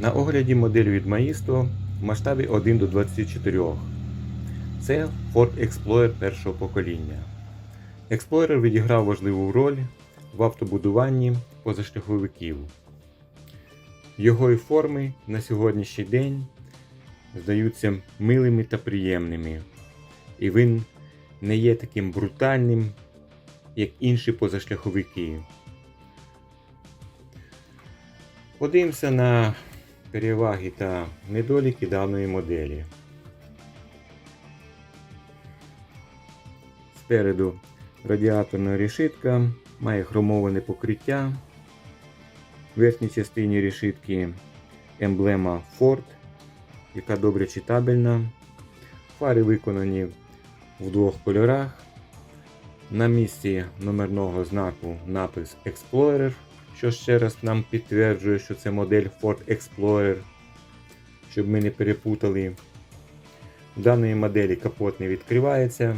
На огляді модель від Maisto в масштабі 1 до 24. Це Ford Explorer першого покоління. Explorer відіграв важливу роль в автобудуванні позашляховиків. Його і форми на сьогоднішній день здаються милими та приємними. І він не є таким брутальним, як інші позашляховики. Подивимося на переваги та недоліки даної моделі. Спереду радіаторна решітка, має хромоване покриття. В верхній частині решітки емблема Ford, яка добре читабельна. Фари виконані в двох кольорах. На місці номерного знаку напис Explorer, що ще раз нам підтверджує, що це модель Ford Explorer, щоб ми не перепутали. В даної моделі капот не відкривається.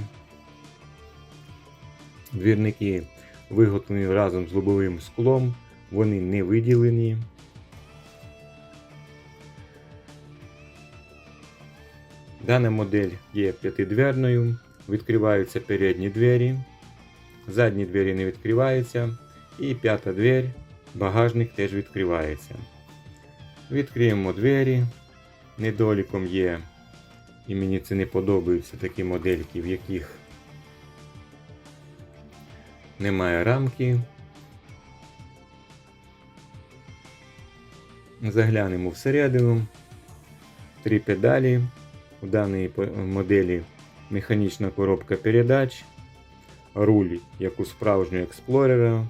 Двірники виготовлені разом з лобовим склом, вони не виділені. Дана модель є п'ятидверною, відкриваються передні двері, задні двері не відкриваються, і п'ята двері, багажник теж відкривається. Відкриємо двері. Недоліком є, і мені це не подобаються такі модельки, в яких немає рамки. Заглянемо всередину. Три педалі. У даній моделі механічна коробка передач, руль, як у справжнього експлорера.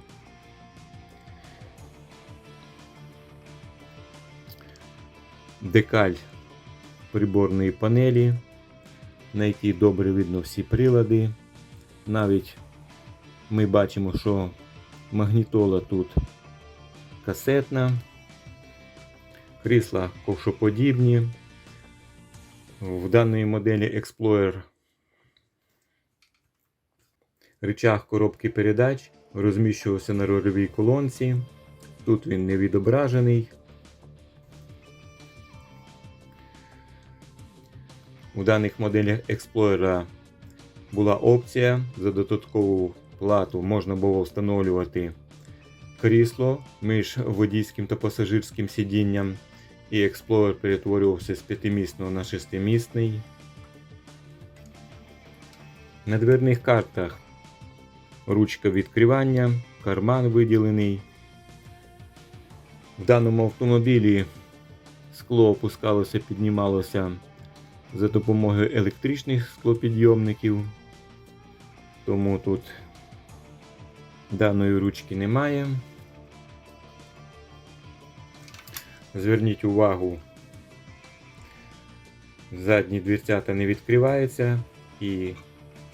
Декаль приборної панелі, на якій добре видно всі прилади. Навіть ми бачимо, що магнітола тут касетна, крісла ковшоподібні. В даної моделі Explorer рычаг коробки передач розміщувався на рольовій колонці. Тут він не відображений. У даних моделях Explorer була опція за додаткову плату можна було встановлювати крісло між водійським та пасажирським сидінням. І Explorer перетворювався з п'ятимісного на шестимісний. На дверних картах ручка відкривання, карман виділений. В даному автомобілі скло опускалося, піднімалося за допомогою електричних склопідйомників. Тому тут даної ручки немає. Зверніть увагу, задні дверцята не відкриваються і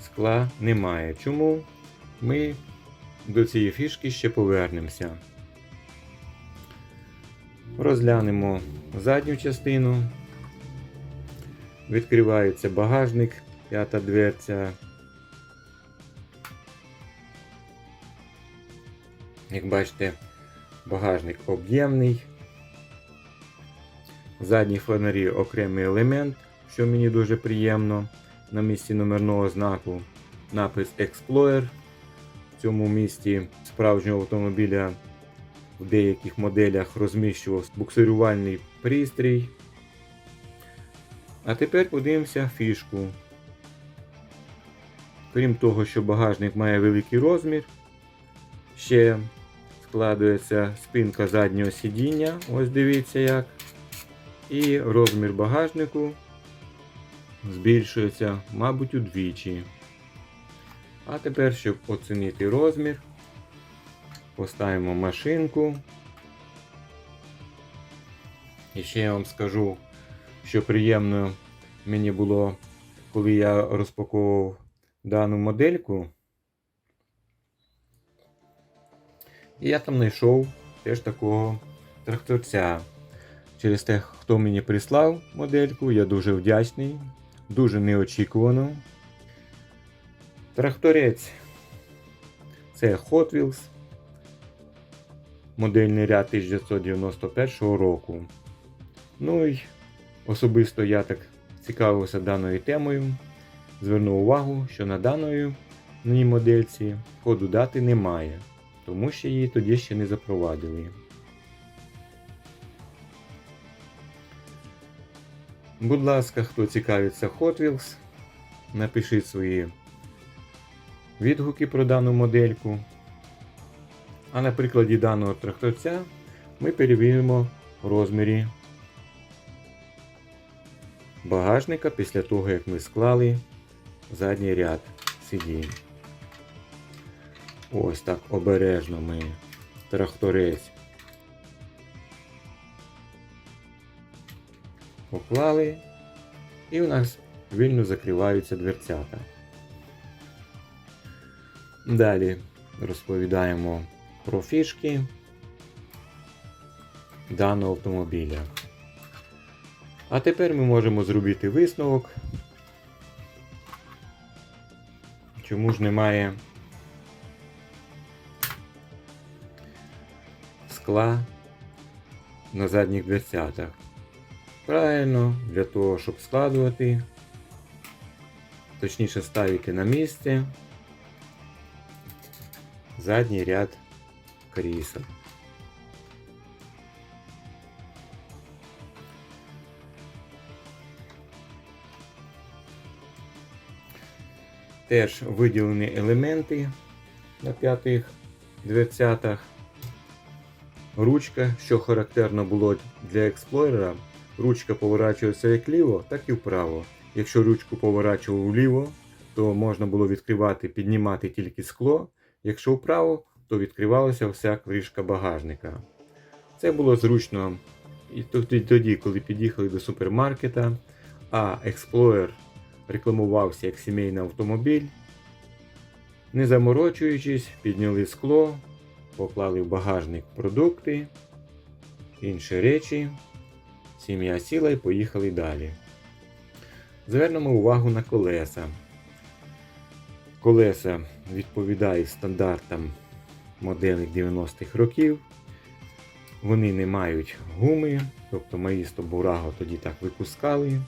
скла немає. Чому ми до цієї фішки ще повернемося? Розглянемо задню частину. Відкривається багажник, п'ята дверця. Як бачите, багажник об'ємний. Задні фонарі окремий елемент, що мені дуже приємно. На місці номерного знаку напис Explorer. В цьому місці справжнього автомобіля в деяких моделях розміщувався буксирувальний пристрій. А тепер подивимося фішку. Крім того, що багажник має великий розмір, ще складується спинка заднього сидіння. Ось дивіться як. І розмір багажнику збільшується, мабуть, удвічі. А тепер, щоб оцінити розмір, поставимо машинку. І ще я вам скажу, що приємно мені було, коли я розпаковував дану модельку. І я там знайшов теж такого тракторця. Через те, хто мені прислав модельку, я дуже вдячний, дуже неочікувано. Тракторець це Hot Wheels, модельний ряд 1991 року. Ну і особисто я так цікавився даною темою. Звернув увагу, що на даної модельці коду дати немає, тому що її тоді ще не запровадили. Будь ласка, хто цікавиться Hot Wheels, напишіть свої відгуки про дану модельку. А на прикладі даного тракторця ми перевіримо розмірі багажника після того, як ми склали задній ряд сидінь. Ось так обережно ми тракторець поклали, і у нас вільно закриваються дверцята. Далі розповідаємо про фішки даного автомобіля. А тепер ми можемо зробити висновок, чому ж немає скла на задніх дверцятах. Правильно, для того, щоб складувати, точніше ставити на місце задній ряд крісел. Теж виділені елементи на п'ятих дверцятах. Ручка, що характерно було для експлойера, ручка поворачується як ліво, так і вправо. Якщо ручку поворачував вліво, то можна було відкривати, піднімати тільки скло. Якщо вправо, то відкривалася вся кришка багажника. Це було зручно і тоді, коли під'їхали до супермаркета, а Explorer рекламувався як сімейний автомобіль. Не заморочуючись, підняли скло, поклали в багажник продукти, інші речі. Сім'я сіла і поїхали далі. Звернемо увагу на колеса. Колеса відповідають стандартам моделей 90-х років. Вони не мають гуми, тобто Маїсто Бураго тоді так випускали.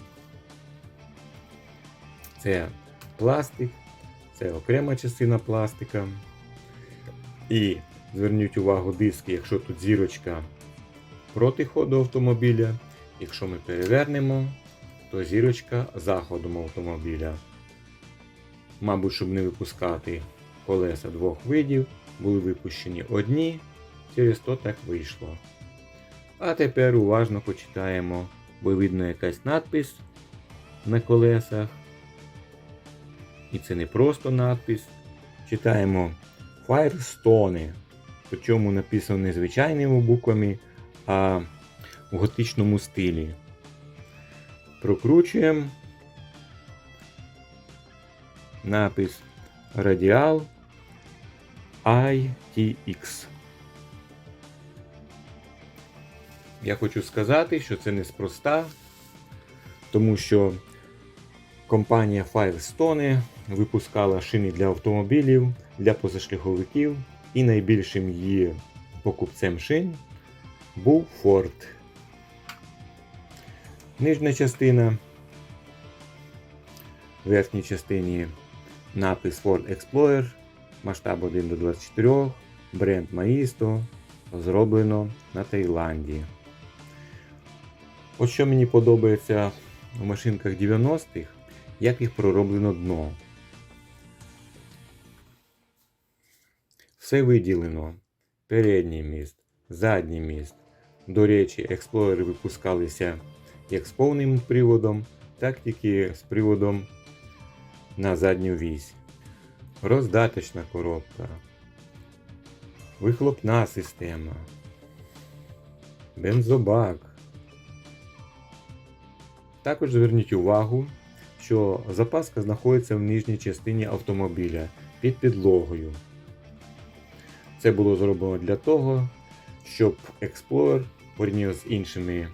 Це пластик, це окрема частина пластика. І зверніть увагу диски, якщо тут зірочка проти ходу автомобіля. Якщо ми перевернемо, то зірочка за ходом автомобіля. Мабуть, щоб не випускати колеса двох видів, були випущені одні, через то так вийшло. А тепер уважно почитаємо, бо видно якась надпис на колесах. І це не просто надпис. Читаємо Firestone. Причому написано не звичайними буквами, а в готичному стилі. Прокручуємо напис Radial ITX. Я хочу сказати, що це неспроста, тому що компанія Firestone випускала шини для автомобілів, для позашляховиків, і найбільшим її покупцем шин був Ford. Нижня частина. В верхній частині напис Ford Explorer, масштаб 1 до 24, бренд Maisto, зроблено на Таїланді. От що мені подобається у машинках 90-х, як їх пророблено дно. Все виділено. Передній міст, задній міст. До речі, експлорери випускалися як з повним приводом, так тільки з приводом на задню вісь. Роздаточна коробка. Вихлопна система. Бензобак. Також зверніть увагу, що запаска знаходиться в нижній частині автомобіля під підлогою. Це було зроблено для того, щоб Explorer порівняно з іншими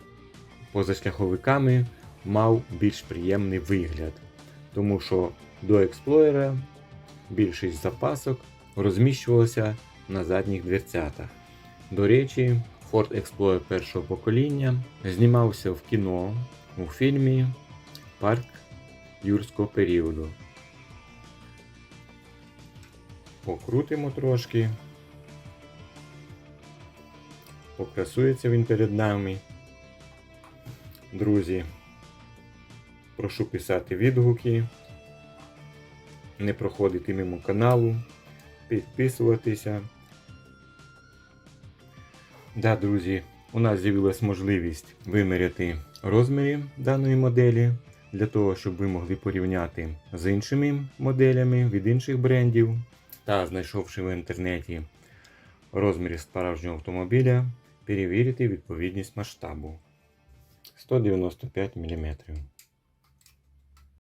позашляховиками мав більш приємний вигляд. Тому що до Explorer більшість запасок розміщувалася на задніх дверцятах. До речі, Ford Explorer першого покоління. Знімався в кіно у фільмі Парк юрського періоду. Покрутимо трошки. Покрасується він перед нами. Друзі, прошу писати відгуки, не проходити мимо каналу, підписуватися. Да, друзі, у нас з'явилась можливість виміряти розміри даної моделі для того, щоб ви могли порівняти з іншими моделями від інших брендів та знайшовши в інтернеті розміри справжнього автомобіля, перевірити відповідність масштабу 195 мм.